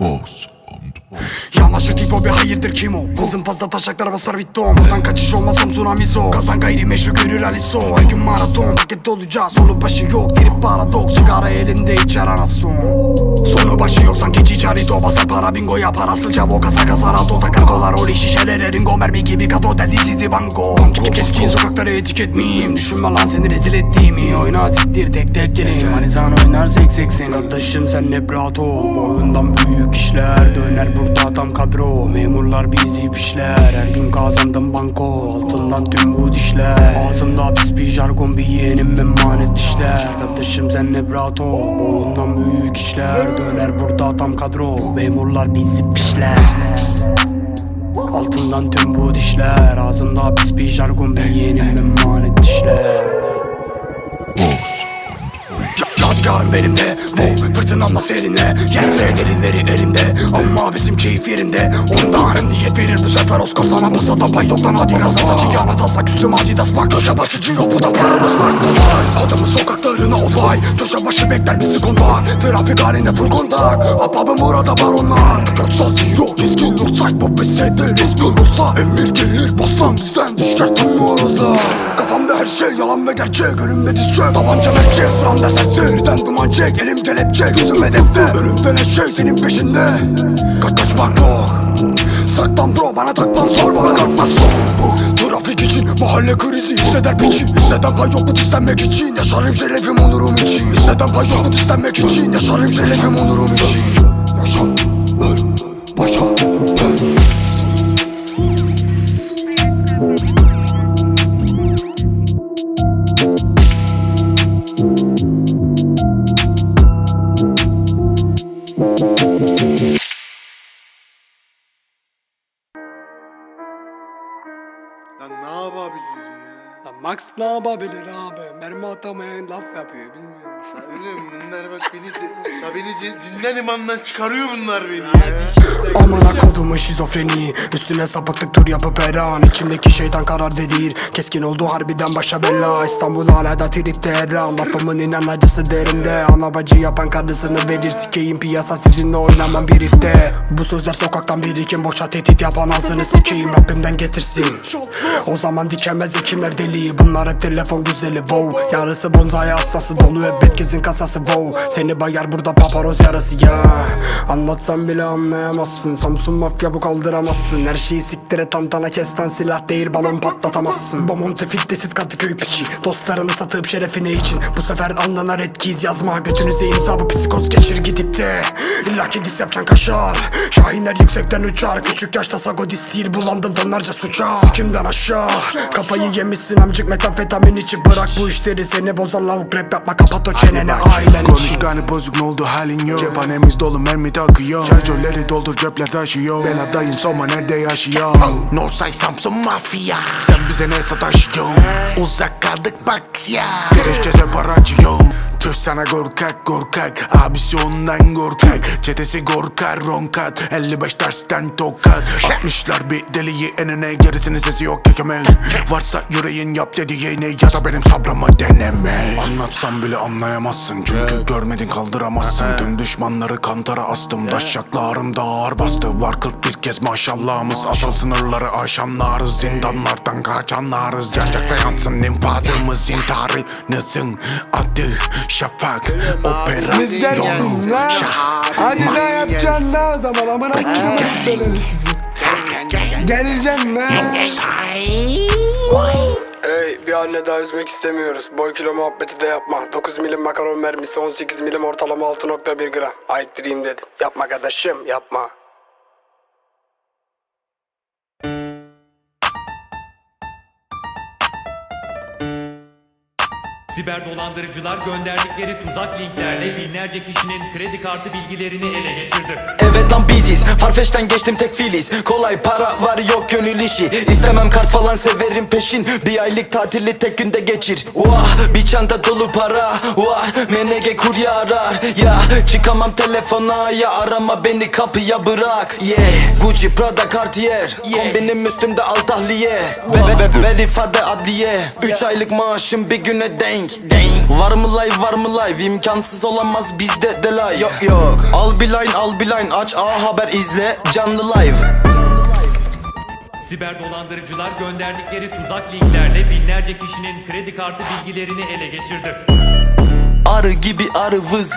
Ouço. Kim o? Hızım fazla taşaklara basar bittim Buradan kaçış olmazsam tsunamizo Kazan gayri meşru görür aliso Her gün maraton paket olacağız. Sonu başı yok trip paradoks. Çıkara elinde içer anason Sonu başı yok sanki Cicarito Basar para bingo ya parasızca o kasa kasa rato Takar kolar oli şişeler ringo Mermi gibi kato deldi sizi banko Kim keskin sokakları etiket miyim Düşünme lan seni rezil ettiğimi Oyna siktir tek tek geleyim. Hani sen oynar sek sek seni. Kardeşim sen ne rahat ol. Boyundan büyük işler Döner. Burada tam kadro. Memurlar bizi fişler Her gün kazandım banko. Altından tüm bu dişler. Ağzımda pis bir jargon bir yeğenim emanet işler. Kardeşim sen ne rahat Boyundan büyük işler. Döner burada tam kadro. Memurlar bizi fişler Altından tüm bu dişler. Ağzımda pis bir jargon bir yeğenim emanet işler Yadigarım belimde Bu fırtınamla serine. Yerse delilleri elinde. Ama bizim keyif yerinde. Ondan niyet verir bu sefer Oscar. Sana basada pay yok lan hadi gazla Saçı yana taslak üstüm adidas bak Köşe başıcı yok bu da paramız bak Adamın sokaklarına olay Köşe başı bekler bizi konvar Trafik halinde full kontak Ababım burada baronlar. Göt sol zero keskin Nursak bu bisedir Resmi. Usta Emir gelir baslan bizden. Düşer şey yalan ve gerçek Önümde diz çök Tabanca bekçe sıramda serseriden duman çek. Elim kelepçe gözüm hedefte Ölümden her şey senin peşinde. Kaç kaçmak yok. Saklan bro bana taklan sor bana kalkmaz son Bu trafik için mahalle krizi hisseder piçi. Hisseden pay yok mu istenmek için. Yaşarım şerefim onurum için. Hisseden pay yok mu istenmek için. Yaşarım şerefim onurum için Max ne yapabilir abi? Mermi atamayan laf yapıyor bilmiyorum. Oğlum bunlar bak beni ya beni de, zindan imandan çıkarıyor bunlar beni ya. Amına kodumun şizofreni. Üstüne sapıklık tur yapıp her an İçimdeki şeytan karar verir. Keskin oldu harbiden başa bela. İstanbul hala da tripte her an Lafımın inan acısı derinde. Ana bacı yapan karısını verir. Sikeyim piyasa sizinle oynamam birlikte Bu sözler sokaktan birikim. Boşa tehdit yapan ağzını sikeyim. Rabbimden getirsin. O zaman dikemez kimler deli Bunlar hep telefon güzeli wow. Yarısı bonzai hastası dolu hep herkesin kasası wow. Seni bayar burada paparoz yarası ya. Anlatsam bile anlayamazsın. Samsun mafya bu kaldıramazsın. Her şeyi siktire tantana kesten silah değil balon patlatamazsın. Bomonti filtresiz Kadıköy piçi. Dostlarını satıp şerefine için. Bu sefer alnına red keys yazma. Götünüze imza bu psikoz geçir gidip de. İlla ki dis yapacaksın kaşar. Şahinler yüksekten uçar. Küçük yaşta sagodist değil bulandım tonlarca suça Sikimden aşağı. Kafayı yemişsin amcık metamfetamin içi Bırak bu işleri. Seni bozar lavuk rap yapma kapat o çeneni. Ailen için. Konuşkanı bozuk ne oldu halin yok. Cephanemiz dolu mermi takıyor Şarjörleri doldur cepler taşıyor. Ben adayım soma nerede yaşıyor? No say Samsun mafya Sen bize ne sataşıyor Uzak kaldık bak ya. Gereşçese para açıyor Tüh sana korkak korkak. Abisi ondan korkak. Çetesi korkar ronkat. 55 tersten tokat. 60'lar bir deliyi enine Gerisinin sesi yok kekeme Varsa yüreğin yap dediğini Ya da benim sabrımı deneme. Anlatsam bile anlayamazsın. Çünkü görmedin kaldıramazsın. Tüm düşmanları kantara astım. Taşşaklarım da ağır bastı. Var 41 kez maşallahımız. Asıl sınırları aşanlarız. Zindanlardan kaçanlarız. Cancak seansın infazımız İntiharınızın adı Şafak Operasyonu Şah Hadi ne yapacaksın ne o zaman amına koyayım. Geleceksin ne? Ey bir anne daha üzmek istemiyoruz. Boy kilo muhabbeti de yapma. 9 milim makaron mermisi 18 milim ortalama 6.1 gram. Ayıktırayım dedim. Yapma kardeşim yapma. Siber dolandırıcılar gönderdikleri tuzak linklerle binlerce kişinin kredi kartı bilgilerini ele geçirdi. Evet lan biziz Farfetch'ten geçtim tek filiz. Kolay para var yok gönül işi. İstemem kart falan severim peşin. Bir aylık tatili tek günde geçir. Vah bir çanta dolu para. Vah menege kurye arar. Ya çıkamam telefona. Ya arama beni kapıya bırak. Yeah Gucci Prada Cartier. Kombinim üstümde al tahliye Ve ve ve ver ifade adliye. Üç aylık maaşım bir güne denk Denk Var mı live var mı live? İmkansız olamaz bizde de live Yok yok. Al bir line al bir line. Aç A haber izle. Canlı live. Siber dolandırıcılar gönderdikleri tuzak linklerle binlerce kişinin kredi kartı bilgilerini ele geçirdi. Arı gibi arı vız